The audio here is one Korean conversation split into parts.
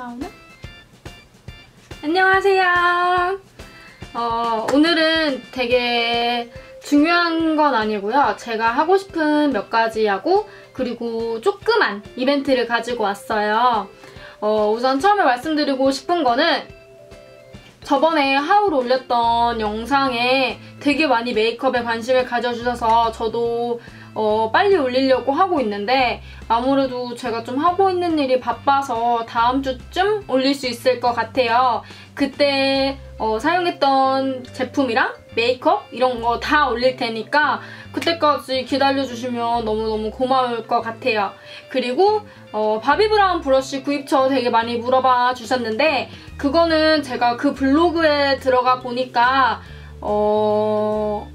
나오나? 안녕하세요. 어, 오늘은 되게 중요한 건 아니고요. 제가 하고 싶은 몇 가지 하고 그리고 조그만 이벤트를 가지고 왔어요. 어, 우선 처음에 말씀드리고 싶은 거는 저번에 하울 올렸던 영상에 되게 많이 메이크업에 관심을 가져주셔서 저도 어, 빨리 올리려고 하고 있는데 아무래도 제가 좀 하고 있는 일이 바빠서 다음 주쯤 올릴 수 있을 것 같아요. 그때 어, 사용했던 제품이랑 메이크업 이런 거 다 올릴 테니까 그때까지 기다려주시면 너무너무 고마울 것 같아요. 그리고 어, 바비브라운 브러쉬 구입처 되게 많이 물어봐 주셨는데 그거는 제가 그 블로그에 들어가 보니까 어...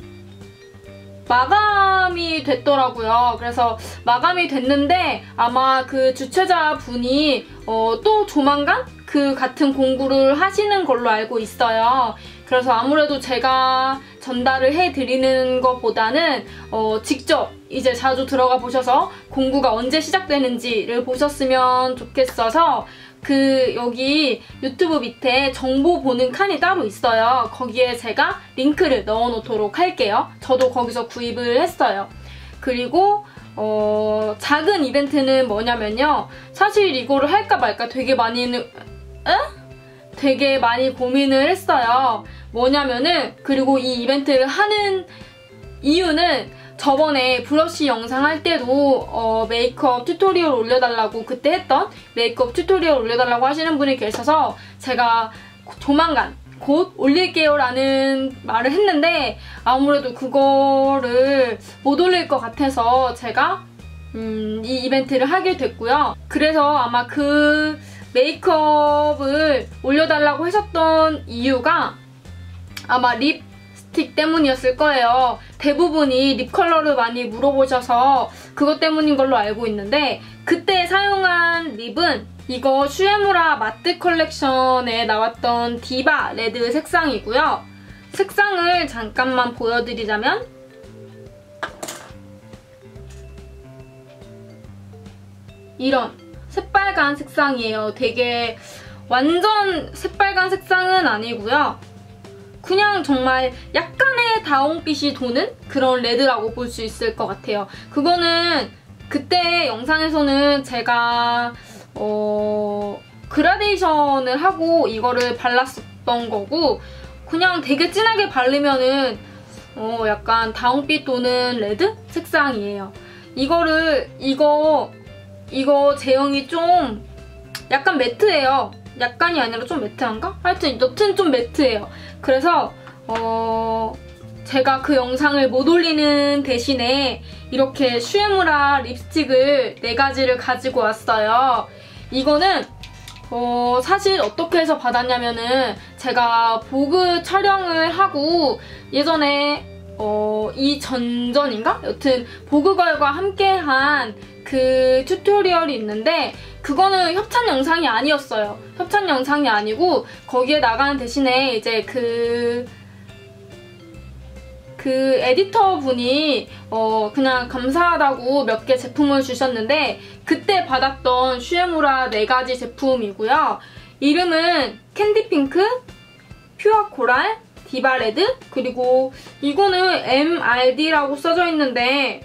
마감이 됐더라고요. 그래서 마감이 됐는데 아마 그 주최자 분이 어, 또 조만간 그 같은 공구를 하시는 걸로 알고 있어요. 그래서 아무래도 제가 전달을 해드리는 것보다는 어, 직접 이제 자주 들어가 보셔서 공구가 언제 시작되는지를 보셨으면 좋겠어서 그 여기 유튜브 밑에 정보 보는 칸이 따로 있어요. 거기에 제가 링크를 넣어 놓도록 할게요. 저도 거기서 구입을 했어요. 그리고 어, 작은 이벤트는 뭐냐면요. 사실 이거를 할까 말까 되게 많이 는 에? 되게 많이 고민을 했어요. 뭐냐면은 그리고 이 이벤트를 하는 이유는 저번에 브러쉬 영상 할 때도 어, 메이크업 튜토리얼 올려달라고 그때 했던 메이크업 튜토리얼 올려달라고 하시는 분이 계셔서 제가 조만간 곧 올릴게요 라는 말을 했는데 아무래도 그거를 못 올릴 것 같아서 제가 음, 이 이벤트를 하게 됐고요. 그래서 아마 그 메이크업을 올려달라고 하셨던 이유가 아마 립 립스틱 때문이었을 거예요. 대부분이 립 컬러를 많이 물어보셔서 그것 때문인 걸로 알고 있는데 그때 사용한 립은 이거 슈에무라 마트 컬렉션에 나왔던 디바 레드 색상이고요. 색상을 잠깐만 보여드리자면 이런 새빨간 색상이에요. 되게 완전 새빨간 색상은 아니고요. 그냥 정말 약간의 다홍빛이 도는 그런 레드라고 볼 수 있을 것 같아요. 그거는 그때 영상에서는 제가 어... 그라데이션을 하고 이거를 발랐었던 거고 그냥 되게 진하게 바르면은 어 약간 다홍빛 도는 레드 색상이에요. 이거를 이거 이거 제형이 좀 약간 매트해요. 약간이 아니라 좀 매트한가? 하여튼 여튼 좀 매트해요. 그래서 어 제가 그 영상을 못 올리는 대신에 이렇게 슈에무라 립스틱을 4가지를 가지고 왔어요. 이거는 어, 사실 어떻게 해서 받았냐면은 제가 보그 촬영을 하고 예전에 어, 이 전전인가? 여튼 보그걸과 함께한 그 튜토리얼이 있는데 그거는 협찬 영상이 아니었어요. 협찬 영상이 아니고 거기에 나가는 대신에 이제 그... 그 에디터 분이 어 그냥 감사하다고 몇 개 제품을 주셨는데 그때 받았던 슈에무라 4가지 제품이고요. 이름은 캔디핑크, 퓨어 코랄, 디바레드 그리고 이거는 MRD라고 써져 있는데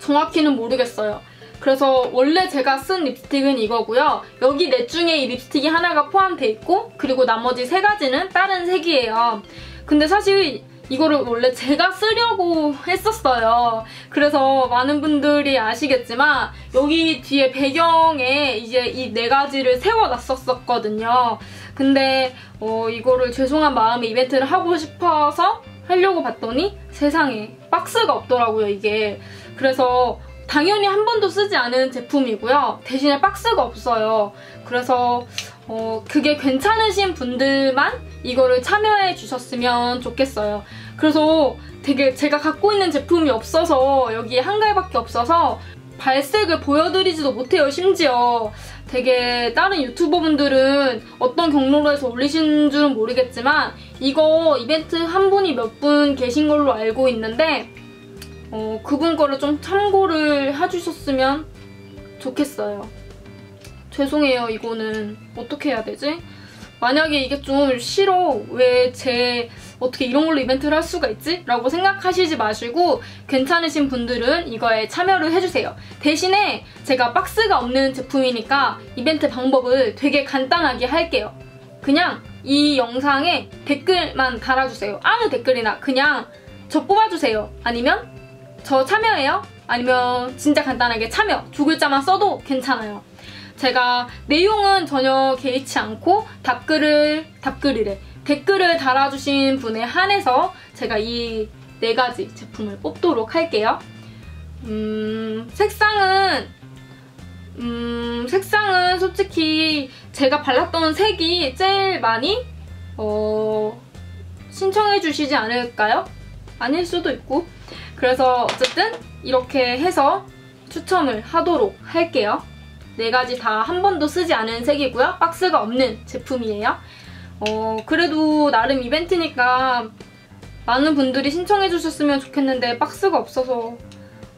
정확히는 모르겠어요. 그래서 원래 제가 쓴 립스틱은 이거고요. 여기 넷 중에 이 립스틱이 하나가 포함돼 있고 그리고 나머지 세 가지는 다른 색이에요. 근데 사실 이거를 원래 제가 쓰려고 했었어요. 그래서 많은 분들이 아시겠지만 여기 뒤에 배경에 이제 이 네 가지를 세워놨었거든요. 근데 어, 이거를 죄송한 마음에 이벤트를 하고 싶어서 하려고 봤더니 세상에 박스가 없더라고요, 이게. 그래서 당연히 한 번도 쓰지 않은 제품이고요. 대신에 박스가 없어요. 그래서 어, 그게 괜찮으신 분들만 이거를 참여해 주셨으면 좋겠어요. 그래서 되게 제가 갖고 있는 제품이 없어서 여기에 한 가지밖에 없어서 발색을 보여드리지도 못해요, 심지어. 되게 다른 유튜버분들은 어떤 경로로 해서 올리신 줄은 모르겠지만 이거 이벤트 한 분이 몇 분 계신 걸로 알고 있는데 어, 그분 거를 좀 참고를 해주셨으면 좋겠어요. 죄송해요 이거는 어떻게 해야 되지? 만약에 이게 좀 싫어 왜 제 어떻게 이런 걸로 이벤트를 할 수가 있지? 라고 생각하시지 마시고 괜찮으신 분들은 이거에 참여를 해주세요. 대신에 제가 박스가 없는 제품이니까 이벤트 방법을 되게 간단하게 할게요. 그냥 이 영상에 댓글만 달아주세요. 아무 댓글이나 그냥 저 뽑아주세요. 아니면 저 참여해요? 아니면 진짜 간단하게 참여 두 글자만 써도 괜찮아요. 제가 내용은 전혀 개의치 않고 답글을 답글이래 댓글을 달아주신 분에 한해서 제가 이 네 가지 제품을 뽑도록 할게요. 음, 색상은 음, 색상은 솔직히 제가 발랐던 색이 제일 많이 어, 신청해 주시지 않을까요? 아닐 수도 있고 그래서 어쨌든 이렇게 해서 추첨을 하도록 할게요. 네 가지 다 한 번도 쓰지 않은 색이고요. 박스가 없는 제품이에요. 어, 그래도 나름 이벤트니까 많은 분들이 신청해 주셨으면 좋겠는데 박스가 없어서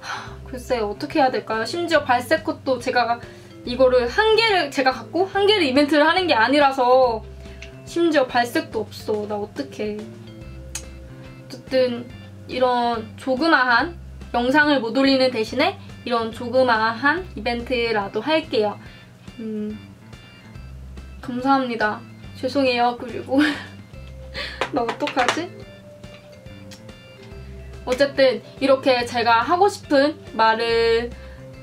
하, 글쎄 어떻게 해야 될까요? 심지어 발색 컷도 제가 이거를 한 개를 제가 갖고 한 개를 이벤트를 하는 게 아니라서 심지어 발색도 없어. 나 어떡해. 어쨌든 이런 조그마한 영상을 못 올리는 대신에 이런 조그마한 이벤트라도 할게요. 음, 감사합니다. 죄송해요. 그리고 나 어떡하지? 어쨌든 이렇게 제가 하고 싶은 말을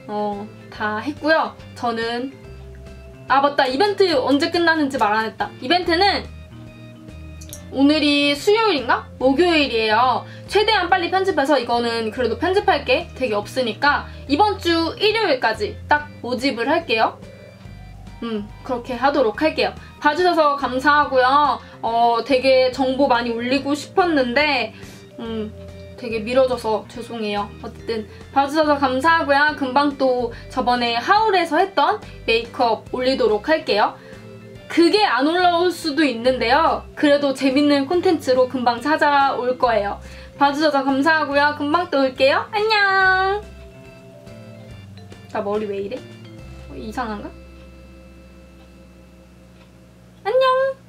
어, 다 했고요. 저는 아 맞다 이벤트 언제 끝나는지 말 안 했다. 이벤트는 오늘이 수요일인가? 목요일이에요. 최대한 빨리 편집해서 이거는 그래도 편집할 게 되게 없으니까 이번 주 일요일까지 딱 모집을 할게요. 음, 그렇게 하도록 할게요. 봐주셔서 감사하고요. 어, 되게 정보 많이 올리고 싶었는데, 음, 되게 미뤄져서 죄송해요. 어쨌든 봐주셔서 감사하고요. 금방 또 저번에 하울에서 했던 메이크업 올리도록 할게요. 그게 안 올라올 수도 있는데요. 그래도 재밌는 콘텐츠로 금방 찾아올 거예요. 봐주셔서 감사하고요. 금방 또 올게요. 안녕! 나 머리 왜 이래? 어, 이상한가? 안녕!